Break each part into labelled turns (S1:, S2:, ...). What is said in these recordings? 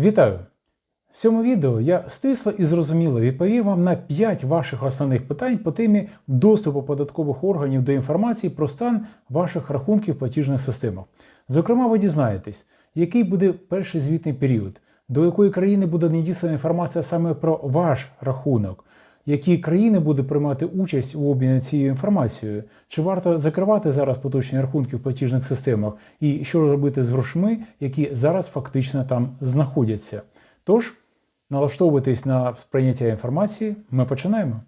S1: Вітаю! В цьому відео я стисло і зрозуміло відповім вам на 5 ваших основних питань по темі доступу податкових органів до інформації про стан ваших рахунків платіжних системах. Зокрема, ви дізнаєтесь, який буде перший звітний період, до якої країни буде надіслана інформація саме про ваш рахунок, які країни будуть приймати участь у обміні цією інформацією, чи варто закривати зараз поточні рахунки в платіжних системах, і що робити з грошми, які зараз фактично там знаходяться. Тож, налаштовуйтесь на сприйняття інформації, ми починаємо.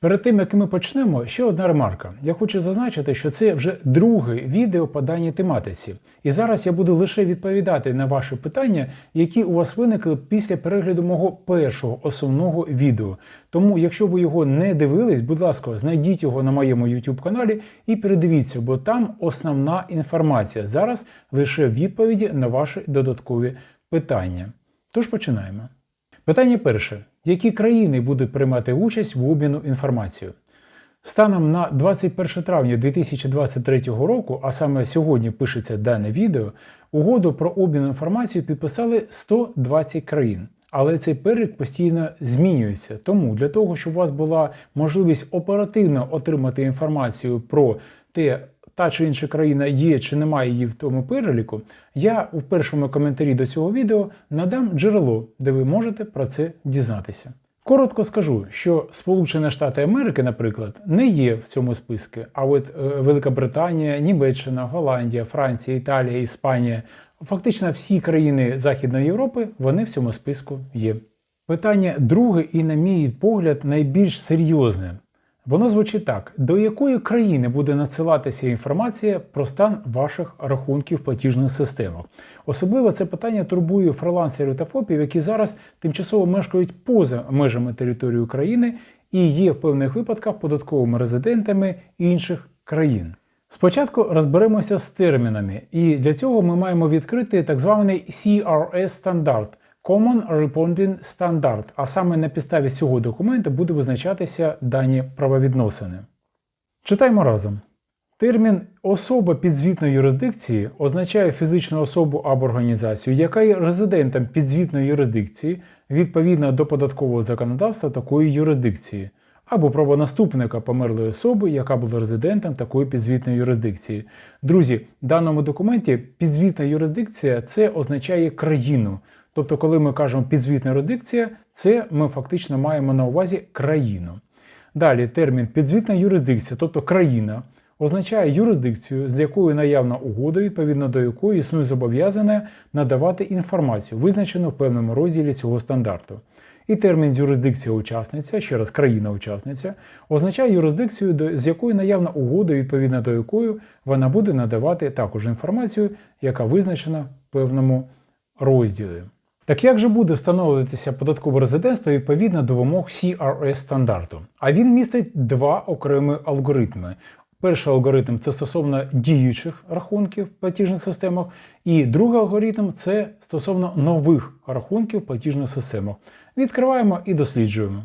S1: Перед тим, як ми почнемо, ще одна ремарка. Я хочу зазначити, що це вже друге відео по даній тематиці. І зараз я буду лише відповідати на ваші питання, які у вас виникли після перегляду мого першого основного відео. Тому, якщо ви його не дивились, будь ласка, знайдіть його на моєму YouTube каналі і передивіться, бо там основна інформація. Зараз лише відповіді на ваші додаткові питання. Тож починаємо. Питання перше. Які країни будуть приймати участь в обміну інформацією? Станом на 21 травня 2023 року, а саме сьогодні пишеться дане відео, угоду про обмін інформацією підписали 120 країн. Але цей перелік постійно змінюється. Тому для того, щоб у вас була можливість оперативно отримати інформацію про те, та чи інша країна є чи немає її в тому переліку, я у першому коментарі до цього відео надам джерело, де ви можете про це дізнатися. Коротко скажу, що Сполучені Штати Америки, наприклад, не є в цьому списку, а от е, Велика Британія, Німеччина, Голландія, Франція, Італія, Іспанія, фактично всі країни Західної Європи, вони в цьому списку є. Питання друге і, на мій погляд, найбільш серйозне. Воно звучить так: до якої країни буде надсилатися інформація про стан ваших рахунків платіжних системах? Особливо це питання турбує фрилансерів та ФОПів, які зараз тимчасово мешкають поза межами території України і є в певних випадках податковими резидентами інших країн. Спочатку розберемося з термінами, і для цього ми маємо відкрити так званий CRS стандарт. Common Reporting Standard, а саме на підставі цього документа буде визначатися дані правовідносини. Читаймо разом. Термін особа підзвітної юрисдикції означає фізичну особу або організацію, яка є резидентом підзвітної юрисдикції відповідно до податкового законодавства такої юрисдикції, або правонаступника померлої особи, яка була резидентом такої підзвітної юрисдикції. Друзі, в даному документі підзвітна юрисдикція це означає країну. Тобто, коли ми кажемо підзвітна юрисдикція, це ми фактично маємо на увазі країну. Далі термін підзвітна юрисдикція, тобто країна, означає юрисдикцію, з якою наявна угода, відповідно до якої існує зобов'язане надавати інформацію, визначену в певному розділі цього стандарту. І термін юрисдикція учасниця, ще раз країна-учасниця, означає юрисдикцію, з якою наявна угода, відповідно до якої вона буде надавати також інформацію, яка визначена в певному розділі. Так як же буде встановлюватися податкове резидентство відповідно до вимог CRS стандарту? А він містить два окремі алгоритми. Перший алгоритм це стосовно діючих рахунків в платіжних системах, і другий алгоритм це стосовно нових рахунків в платіжних системах. Відкриваємо і досліджуємо.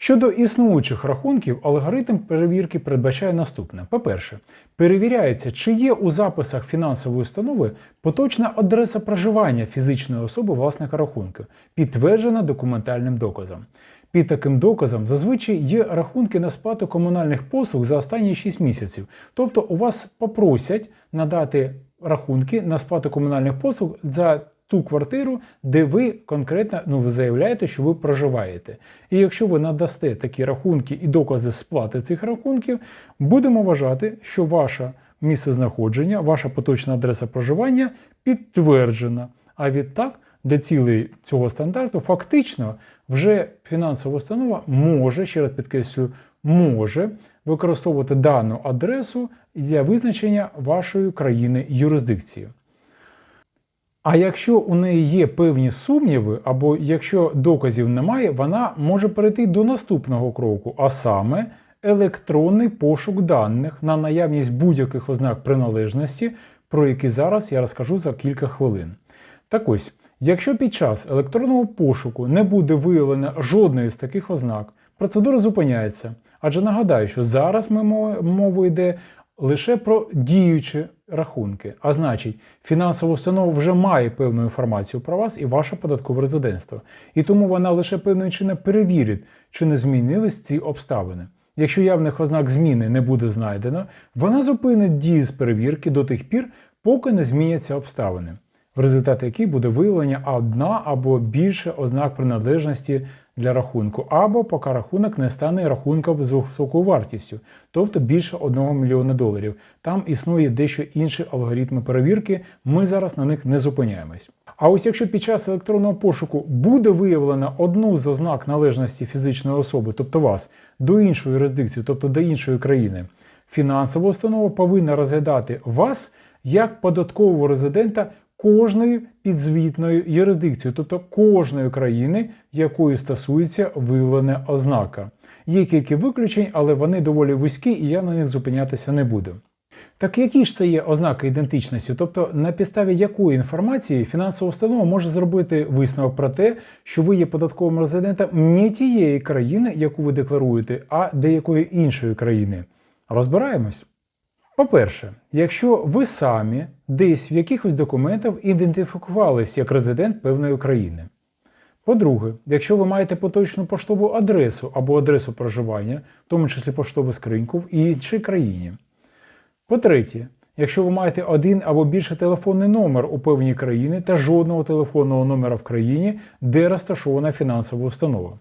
S1: Щодо існуючих рахунків, алгоритм перевірки передбачає наступне: по-перше, перевіряється, чи є у записах фінансової установи поточна адреса проживання фізичної особи власника рахунку, підтверджена документальним доказом. Під таким доказом зазвичай є рахунки на сплату комунальних послуг за останні 6 місяців. Тобто у вас попросять надати рахунки на сплату комунальних послуг за ту квартиру, де ви конкретно ну, заявляєте, що ви проживаєте. І якщо ви надасте такі рахунки і докази сплати цих рахунків, будемо вважати, що ваше місце знаходження, ваша поточна адреса проживання підтверджена. А відтак, для цілей цього стандарту, фактично вже фінансова установа може, ще раз підкреслюю, може використовувати дану адресу для визначення вашої країни юрисдикції. А якщо у неї є певні сумніви, або якщо доказів немає, вона може перейти до наступного кроку, а саме електронний пошук даних на наявність будь-яких ознак приналежності, про які зараз я розкажу за кілька хвилин. Так ось, якщо під час електронного пошуку не буде виявлено жодної з таких ознак, процедура зупиняється. Адже нагадаю, що зараз ми мова йде лише про діючі рахунки. А значить, фінансова установа вже має певну інформацію про вас і ваше податкове резидентство. І тому вона лише певним чином перевірить, чи не змінились ці обставини. Якщо явних ознак зміни не буде знайдено, вона зупинить дії з перевірки до тих пір, поки не зміняться обставини, в результаті яких буде виявлення одна або більше ознак приналежності для рахунку, або поки рахунок не стане рахунком з високою вартістю, тобто більше 1 мільйона доларів. Там існує дещо інші алгоритми перевірки, ми зараз на них не зупиняємось. А ось якщо під час електронного пошуку буде виявлено одну з ознак належності фізичної особи, тобто вас, до іншої юрисдикції, тобто до іншої країни, фінансова установа повинна розглядати вас як податкового резидента кожної підзвітної юрисдикції, тобто кожної країни, якою стосується виявлена ознака. Є кілька виключень, але вони доволі вузькі, і я на них зупинятися не буду. Так які ж це є ознаки ідентичності, тобто на підставі якої інформації фінансова установа може зробити висновок про те, що ви є податковим резидентом не тієї країни, яку ви декларуєте, а деякої іншої країни. Розбираємось. По-перше, якщо ви самі десь в якихось документах ідентифікувалися як резидент певної країни. По-друге, якщо ви маєте поточну поштову адресу або адресу проживання, в тому числі поштову скриньку в іншій країні. По-третє, якщо ви маєте один або більше телефонний номер у певній країні та жодного телефонного номера в країні, де розташована фінансова установа.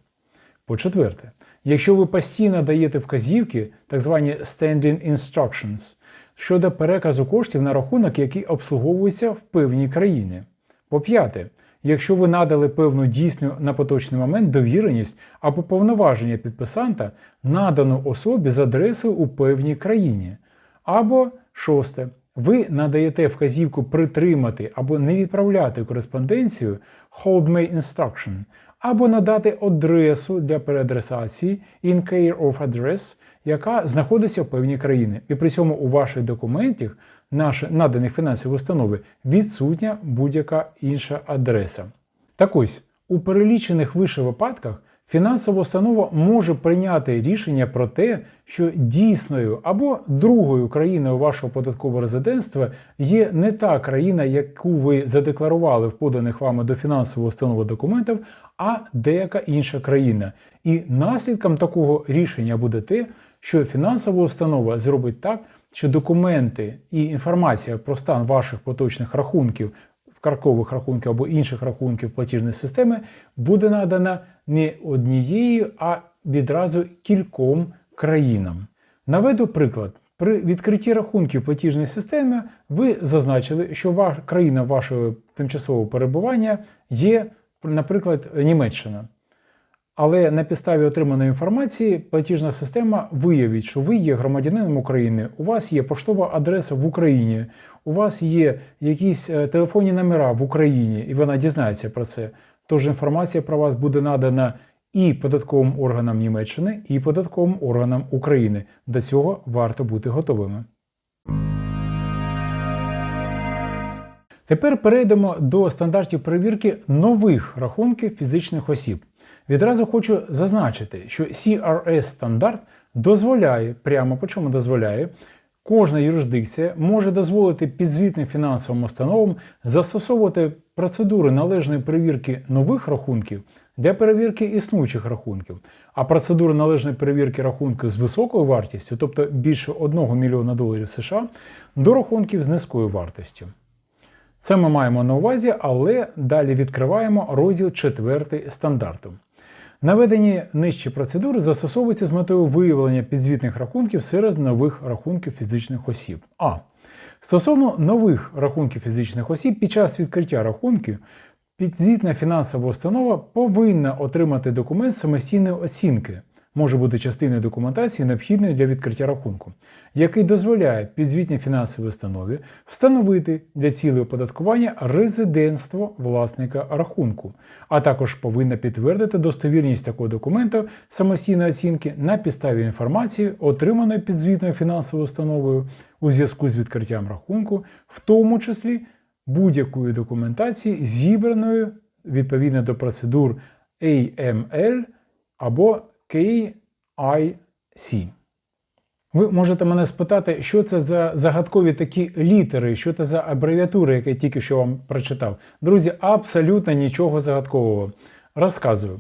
S1: По-четверте, якщо ви постійно даєте вказівки, так звані standing instructions, щодо переказу коштів на рахунок, який обслуговується в певній країні. По-п'яте, якщо ви надали певну дійсну на поточний момент довіреність або повноваження підписанта, надану особі з адресою у певній країні. Або шосте, ви надаєте вказівку притримати або не відправляти кореспонденцію Hold May Instruction, або надати адресу для переадресації in care of address, яка знаходиться в певній країні. І при цьому у ваших документах, наші наданих фінансові установи, відсутня будь-яка інша адреса. Так ось, у перелічених вище випадках фінансова установа може прийняти рішення про те, що дійсною або другою країною вашого податкового резидентства є не та країна, яку ви задекларували в поданих вами до фінансової установи документів, а деяка інша країна. І наслідком такого рішення буде те, що фінансова установа зробить так, що документи і інформація про стан ваших поточних рахунків, каркових рахунків або інших рахунків платіжної системи буде надана не однією, а відразу кільком країнам. Наведу приклад. При відкритті рахунків платіжної системи ви зазначили, що ваш, країна вашого тимчасового перебування є, наприклад, Німеччина. Але на підставі отриманої інформації платіжна система виявить, що ви є громадянином України, у вас є поштова адреса в Україні, у вас є якісь е, телефонні номера в Україні, і вона дізнається про це. Тож інформація про вас буде надана і податковим органам Німеччини, і податковим органам України. До цього варто бути готовими. Тепер перейдемо до стандартів перевірки нових рахунків фізичних осіб. Відразу хочу зазначити, що CRS стандарт дозволяє, прямо по чому дозволяє, кожна юрисдикція може дозволити підзвітним фінансовим установам застосовувати процедури належної перевірки нових рахунків для перевірки існуючих рахунків, а процедури належної перевірки рахунків з високою вартістю, тобто більше 1 мільйона доларів США, до рахунків з низькою вартістю. Це ми маємо на увазі, але далі відкриваємо розділ 4 стандарту. Наведені нижчі процедури застосовуються з метою виявлення підзвітних рахунків серед нових рахунків фізичних осіб. А. Стосовно нових рахунків фізичних осіб під час відкриття рахунків підзвітна фінансова установа повинна отримати документ самостійної оцінки, може бути частиною документації, необхідної для відкриття рахунку, який дозволяє підзвітній фінансовій установі встановити для цілей оподаткування резидентство власника рахунку, а також повинна підтвердити достовірність такого документу самостійної оцінки на підставі інформації, отриманої підзвітною фінансовою установою у зв'язку з відкриттям рахунку, в тому числі будь-якої документації, зібраною відповідно до процедур AML або KIC. Ви можете мене спитати, що це за загадкові такі літери, що це за абревіатури, які я тільки що вам прочитав. Друзі, абсолютно нічого загадкового. Розказую.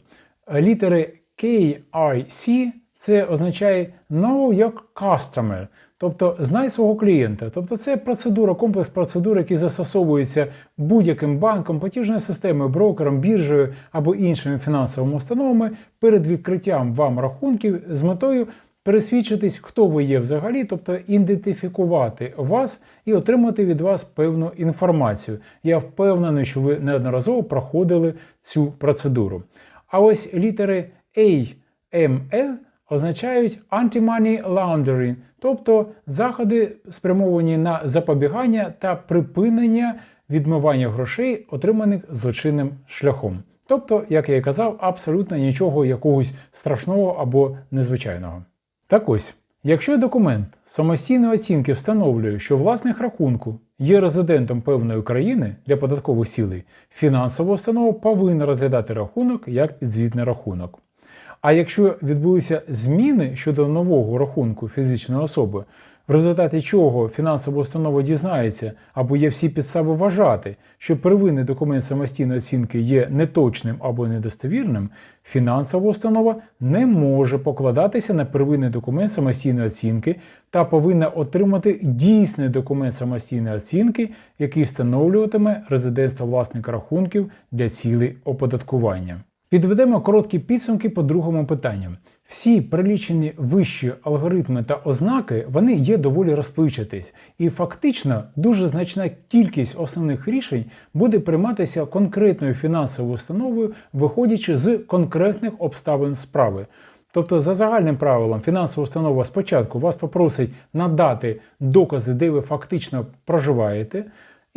S1: Літери KIC це означає Know Your Customer, тобто знай свого клієнта. Тобто це процедура, комплекс процедур, які застосовуються будь-яким банком, платіжною системою, брокером, біржею або іншими фінансовими установами перед відкриттям вам рахунків з метою пересвідчитись, хто ви є взагалі, тобто ідентифікувати вас і отримати від вас певну інформацію. Я впевнений, що ви неодноразово проходили цю процедуру. А ось літери AML означають Anti-Money Laundering, тобто заходи спрямовані на запобігання та припинення відмивання грошей, отриманих злочинним шляхом. Тобто, як я і казав, абсолютно нічого якогось страшного або незвичайного. Так ось, якщо документ самостійної оцінки встановлює, що власник рахунку є резидентом певної країни для податкових цілей, фінансова установа повинна розглядати рахунок як підзвітний рахунок. А якщо відбулися зміни щодо нового рахунку фізичної особи, в результаті чого фінансова установа дізнається або є всі підстави вважати, що первинний документ самостійної оцінки є неточним або недостовірним, фінансова установа не може покладатися на первинний документ самостійної оцінки та повинна отримати дійсний документ самостійної оцінки, який встановлюватиме резидентство власника рахунків для цілей оподаткування. Підведемо короткі підсумки по другому питанню. Всі прилічені вищі алгоритми та ознаки вони є доволі розпливчатись, і фактично дуже значна кількість основних рішень буде прийматися конкретною фінансовою установою, виходячи з конкретних обставин справи. Тобто, за загальним правилом, фінансова установа спочатку вас попросить надати докази, де ви фактично проживаєте.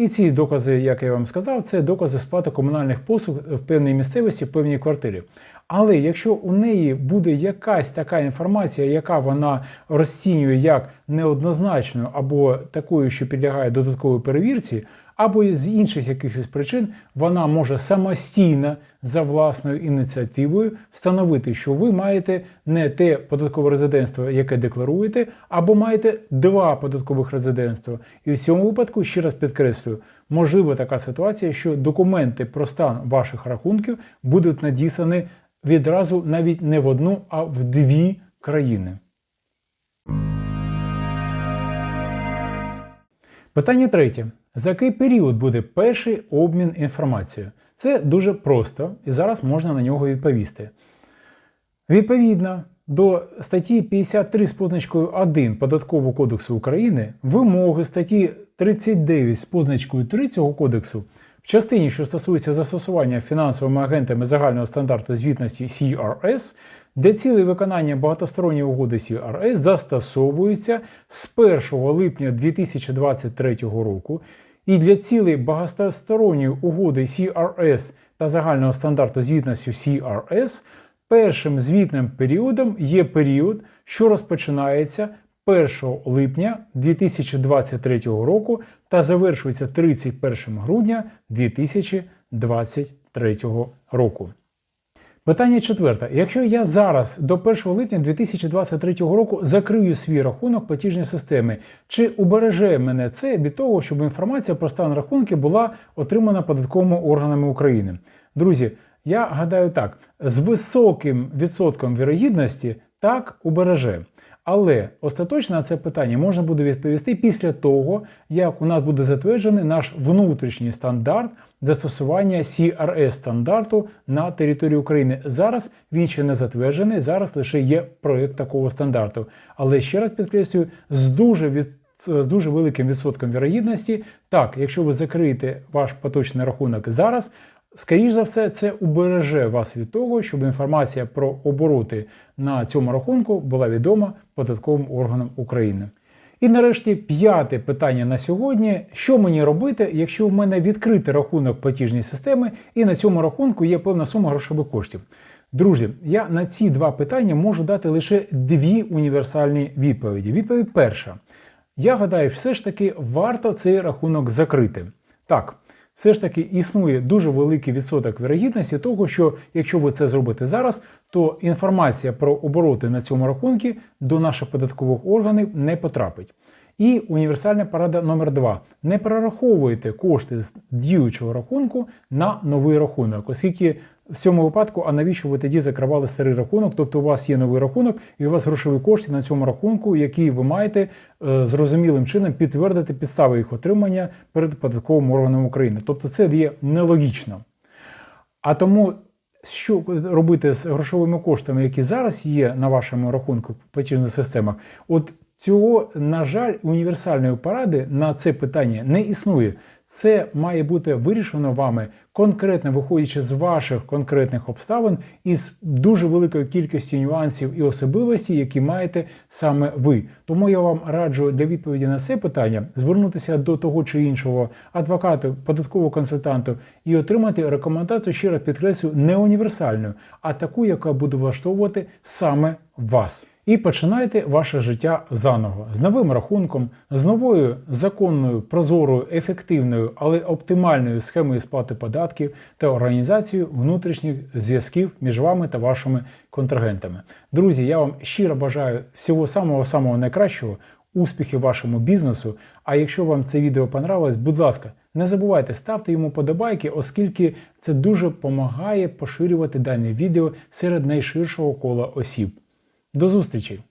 S1: І ці докази, як я вам сказав, це докази сплати комунальних послуг в певній місцевості, в певній квартирі. Але якщо у неї буде якась така інформація, яка вона розцінює як неоднозначною або такою, що підлягає додатковій перевірці, або з інших якихось причин вона може самостійно за власною ініціативою встановити, що ви маєте не те податкове резидентство, яке декларуєте, або маєте два податкових резидентства. І в цьому випадку, ще раз підкреслюю, можлива така ситуація, що документи про стан ваших рахунків будуть надіслані відразу навіть не в одну, а в дві країни. Питання третє. За який період буде перший обмін інформацією? Це дуже просто, і зараз можна на нього відповісти. Відповідно до статті 53 з позначкою 1 Податкового кодексу України вимоги статті 39 з позначкою 3 цього кодексу в частині, що стосується застосування фінансовими агентами загального стандарту звітності CRS, для цілей виконання багатосторонньої угоди CRS застосовується з 1 липня 2023 року. І для цілей багатосторонньої угоди CRS та загального стандарту звітності CRS першим звітним періодом є період, що розпочинається 1 липня 2023 року та завершується 31 грудня 2023 року. Питання четверте. Якщо я зараз до 1 липня 2023 року закрию свій рахунок платіжної системи, чи убереже мене це від того, щоб інформація про стан рахунки була отримана податковими органами України? Друзі, я гадаю так, з високим відсотком вірогідності так убереже. Але остаточно на це питання можна буде відповісти після того, як у нас буде затверджений наш внутрішній стандарт застосування CRS стандарту на території України. Зараз він ще не затверджений, зараз лише є проєкт такого стандарту. Але ще раз підкреслюю, з дуже від з дуже великим відсотком вірогідності, так, якщо ви закриєте ваш поточний рахунок зараз, Скоріше за все, це убереже вас від того, щоб інформація про обороти на цьому рахунку була відома податковим органам України. І нарешті п'яте питання на сьогодні: що мені робити, якщо в мене відкритий рахунок платіжної системи, і на цьому рахунку є певна сума грошових коштів. Друзі, я на ці два питання можу дати лише дві універсальні відповіді. Відповідь перша. Я гадаю, все ж таки варто цей рахунок закрити. Так, все ж таки існує дуже великий відсоток вірогідності того, що якщо ви це зробите зараз, то інформація про обороти на цьому рахунку до наших податкових органів не потрапить. І універсальна порада номер 2 Не перераховуйте кошти з діючого рахунку на новий рахунок, оскільки в цьому випадку, а навіщо ви тоді закривали старий рахунок? Тобто у вас є новий рахунок, і у вас грошові кошти на цьому рахунку, які ви маєте е, зрозумілим чином підтвердити підстави їх отримання перед податковим органом України. Тобто це є нелогічно. А тому, що робити з грошовими коштами, які зараз є на вашому рахунку в платіжних системах, от цього, на жаль, універсальної поради на це питання не існує. Це має бути вирішено вами конкретно виходячи з ваших конкретних обставин із дуже великою кількістю нюансів і особливостей, які маєте саме ви. Тому я вам раджу для відповіді на це питання звернутися до того чи іншого адвоката, податкового консультанту і отримати рекомендацію, ще раз підкреслю, не універсальну, а таку, яка буде влаштовувати саме вас. І починайте ваше життя заново з новим рахунком, з новою законною, прозорою, ефективною, але оптимальною схемою сплати податків та організацією внутрішніх зв'язків між вами та вашими контрагентами. Друзі, я вам щиро бажаю всього самого самого найкращого, успіхів вашому бізнесу. А якщо вам це відео понравилось, будь ласка, не забувайте ставте йому подобайки, оскільки це дуже допомагає поширювати дане відео серед найширшого кола осіб. До зустрічі!